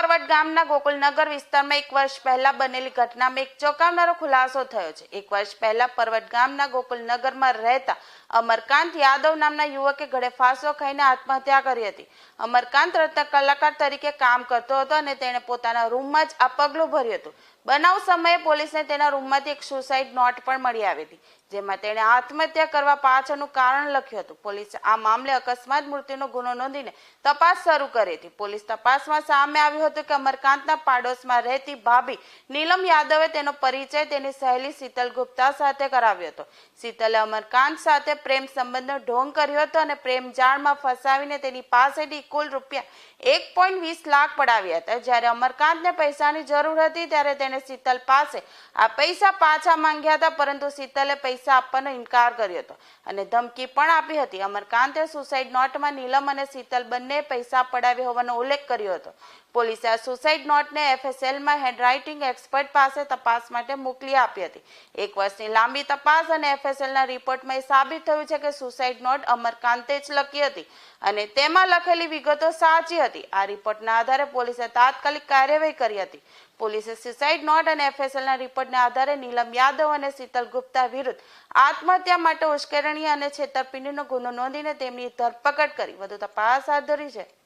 ગામના ગોકુલનગર વિસ્તારમાં એક વર્ષ પહેલા બનેલી ઘટનામાં એક ચોંકાવનારો ખુલાસો થયો છે. એક વર્ષ પહેલા પરવટ ગામના ગોકુલનગરમાં રહેતા અમરકાંત યાદવ નામના યુવકે ગળે ફાંસો ખાઈને આત્મહત્યા કરી હતી. અમરકાંત રત્ન કલાકાર તરીકે કામ કરતો હતો અને તેણે પોતાના રૂમમાં જ આ પગલું ભર્યું હતું. બનાવ સમયે પોલીસને તેના રૂમમાંથી એક સુસાઇડ નોટ પણ મળી આવી હતી. જેમાં તેણે આત્મહત્યા કરવા પાછળનું કારણ લખ્યું હતું. પોલીસે આ મામલે અકસ્માત મૃત્યુનો ગુનો નોંધીને તપાસ શરૂ કરી હતી. પોલીસ તપાસમાં સામે આવ્યું હતું કે અમરકાંતના પાડોશમાં રહેતી ભાભી નીલમ યાદવે તેનો પરિચય તેની સહેલી શીતલ ગુપ્તા સાથે કરાવ્યો હતો. શીતલે અમરકાંત સાથે પ્રેમ સંબંધનો ઢોંગ કર્યો હતો અને પ્રેમ જાળમાં ફસાવીને તેની પાસેથી કુલ રૂપિયા એક પોઈન્ટ વીસ લાખ પડાવ્યા હતા. જ્યારે અમરકાંતને પૈસાની જરૂર હતી ત્યારે તેણે શીતલ પાસે આ પૈસા પાછા માંગ્યા હતા, પરંતુ શીતલે પૈસા આપવાનો ઇનકાર કર્યો હતો. અને ધમકી પણ આપી હતી. અમરકાંતે સુસાઇડ નોટમાં નીલમ અને શીતલ બંને પૈસા પડાવ્યા હોવાનો ઉલ્લેખ કર્યો હતો. પોલીસે આ સુસાઇડ નોટને એફએસએલમાં હેન્ડરાઇટિંગ એક્સપર્ટ પાસે તપાસ માટે મોકલી આપી હતી. એક વર્ષની લાંબી તપાસ અને એફએસએલના રિપોર્ટમાં એ સાબિત થયું છે કે સુસાઇડ નોટ અમરકાંતે જ લખી હતી. અને તેમાં લખેલી વિગતો સાચી હતી. આ રિપોર્ટના આધારે પોલીસે તાત્કાલિક કાર્યવાહી કરી હતી. પોલીસે સુસાઇડ નોટ અને એફએસએલના રિપોર્ટના આધારે નીલમ યાદવ અને શીતલ ગુપ્તા વિરુદ્ધ આત્મહત્યા માટે ઉશ્કેરણી અને છેતરપિંડીનો ગુનો નોંધીને તેમની ધરપકડ કરી. વધુ તપાસ હાથ ધરી છે.